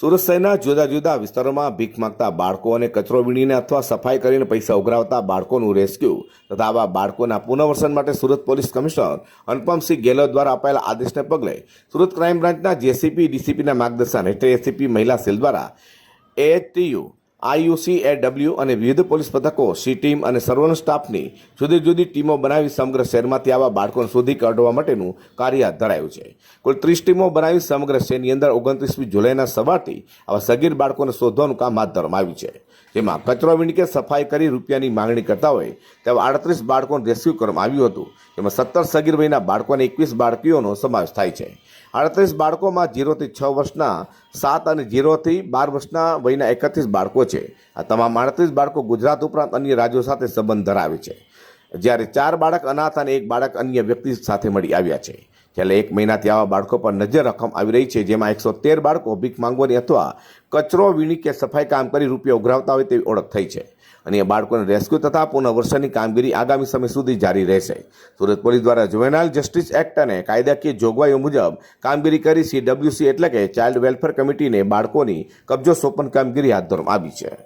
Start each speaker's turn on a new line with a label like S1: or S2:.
S1: સુરત શહેરના જુદા જુદા વિસ્તારોમાં ભીખ માંગતા બાળકો અને કચરો વીણીને અથવા સફાઈ કરીને પૈસા ઉઘરાવતા બાળકોનું રેસ્ક્યુ તથા આવા બાળકોના પુનર્વસન માટે સુરત પોલીસ કમિશનર અનુપમસિંહ ગેહલોત દ્વારા અપાયેલા આદેશને પગલે સુરત ક્રાઇમ બ્રાન્ચના જેસીપી, ડીસીપીના માર્ગદર્શન હેઠળ એસીપી મહિલા સેલ દ્વારા એએચટીયુ આઈયુસી એ ડબલ્યુ અને વિવિધ પોલીસ પથકો, સી ટીમ અને સર્વન સ્ટાફની જુદી જુદી ટીમો બનાવી સમગ્ર શહેરમાંથી આવા બાળકોને શોધી કાઢવા માટેનું કાર્ય હાથ ધરાયું છે. કુલ ત્રીસ ટીમો બનાવી સમગ્ર શહેરની અંદર ઓગણત્રીસમી જુલાઈના સવારથી આવા સગીર બાળકોને શોધવાનું કામ હાથ ધરવામાં આવ્યું છે. જેમાં કચરો વીણી કે સફાઈ કરી રૂપિયાની માંગણી કરતા હોય તેવા આડત્રીસ બાળકોને રેસ્ક્યુ કરવામાં આવ્યું હતું. જેમાં સત્તર સગીર વયના બાળકો અને એકવીસ બાળકીઓનો સમાવેશ થાય છે. આડત્રીસ બાળકોમાં જીરોથી છ વર્ષના, સાત અને જીરોથી બાર વર્ષના વયના એકત્રીસ બાળકો છે. આ તમામ આડત્રીસ બાળકો ગુજરાત ઉપરાંત અન્ય રાજ્યો સાથે સંબંધ ધરાવે છે. જ્યારે ચાર બાળક અનાથ અને એક બાળક અન્ય વ્યક્તિ સાથે મળી આવ્યા છે. છેલ્લે એક મહિનાથી આવા બાળકો પર નજર રકમ આવી રહી છે, જેમાં એકસો તેર બાળકો ભીખ માંગવાની અથવા કચરો વીણી કે સફાઈ કામ કરી રૂપિયા ઉઘરાવતા હોય તેવી ઓળખ થઈ છે. અને એ બાળકોને રેસ્ક્યુ તથા પુનર્વસનની કામગીરી આગામી સમય સુધી જારી રહેશે. સુરત પોલીસ દ્વારા જુવેનાઇલ જસ્ટિસ એક્ટ અને કાયદાકીય જોગવાઈઓ મુજબ કામગીરી કરી સીડબ્લ્યુસી એટલે કે ચાઇલ્ડ વેલફેર કમિટીને બાળકોની કબજો સોંપન કામગીરી હાથ ધરવામાં આવી છે.